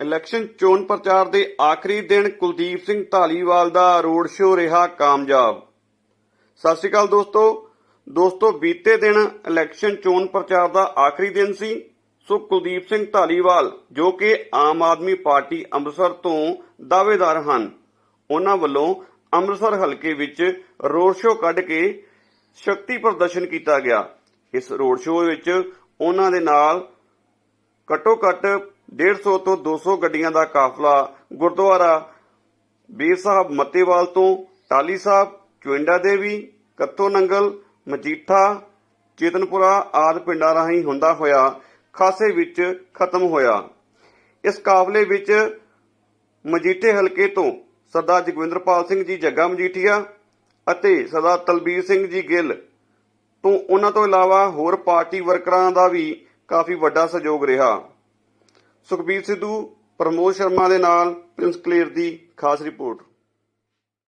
Election ਚੋਣ ਪ੍ਰਚਾਰ ਦੇ ਆਖਰੀ ਦਿਨ ਕੁਲਦੀਪ ਸਿੰਘ ਢਾਲੀਵਾਲ ਦਾ ਰੋਡ ਸ਼ੋਅ ਰਿਹਾ ਕਾਮਯਾਬ। ਸਤਿ ਸ਼੍ਰੀ ਅਕਾਲ ਦੋਸਤੋ। ਦੋਸਤੋ, ਬੀਤੇ ਦਿਨ ਇਲੈਕਸ਼ਨ ਚੋਣ ਪ੍ਰਚਾਰ ਦਾ ਆਖਰੀ ਦਿਨ ਸੀ, ਸੋ ਕੁਲਦੀਪ ਸਿੰਘ ਢਾਲੀਵਾਲ ਜੋ ਕਿ ਆਮ ਆਦਮੀ ਪਾਰਟੀ ਅੰਮ੍ਰਿਤਸਰ ਤੋਂ ਦਾਅਵੇਦਾਰ ਹਨ, ਉਹਨਾਂ ਵੱਲੋਂ ਅੰਮ੍ਰਿਤਸਰ ਹਲਕੇ ਵਿੱਚ ਰੋਡ ਸ਼ੋਅ ਕੱਢ ਕੇ ਸ਼ਕਤੀ ਪ੍ਰਦਰਸ਼ਨ ਕੀਤਾ ਗਿਆ। ਇਸ ਰੋਡ ਸ਼ੋਅ ਵਿੱਚ ਉਹਨਾਂ ਦੇ ਨਾਲ ਘੱਟੋ ਘੱਟ 150 ਤੋਂ 200 ਗੱਡੀਆਂ ਦਾ ਕਾਫਲਾ ਗੁਰਦੁਆਰਾ ਬੀਰ ਸਾਹਿਬ ਮੱਤੇਵਾਲ ਤੋਂ ਟਾਲੀ ਸਾਹਿਬ, ਚੁਇੰਡਾ ਦੇਵੀ ਕੱਤੋ ਨੰਗਲ, ਮਜੀਠਾ, ਚੇਤਨਪੁਰਾ ਆਦਿ ਪਿੰਡਾਂ ਰਾਹੀਂ ਹੁੰਦਾ ਹੋਇਆ ਖਾਸੇ ਵਿੱਚ ਖਤਮ ਹੋਇਆ। ਇਸ ਕਾਫਲੇ ਵਿੱਚ ਮਜੀਠੇ ਹਲਕੇ ਤੋਂ ਸਰਦਾਰ ਜਗਵਿੰਦਰਪਾਲ ਸਿੰਘ ਜੀ ਜੱਗਾ ਮਜੀਠੀਆ ਅਤੇ ਸਰਦਾਰ ਤਲਬੀਰ ਸਿੰਘ ਜੀ ਗਿੱਲ ਤੋਂ ਉਹਨਾਂ ਤੋਂ ਇਲਾਵਾ ਹੋਰ ਪਾਰਟੀ ਵਰਕਰਾਂ ਦਾ ਵੀ ਕਾਫੀ ਵੱਡਾ ਸਹਿਯੋਗ ਰਿਹਾ। ਸੁਖਬੀਰ ਸਿੱਧੂ ਪ੍ਰਮੋਦ ਸ਼ਰਮਾ ਦੇ ਨਾਲ ਪ੍ਰਿੰਸ ਕਲੇਰ ਦੀ ਖਾਸ ਰਿਪੋਰਟ।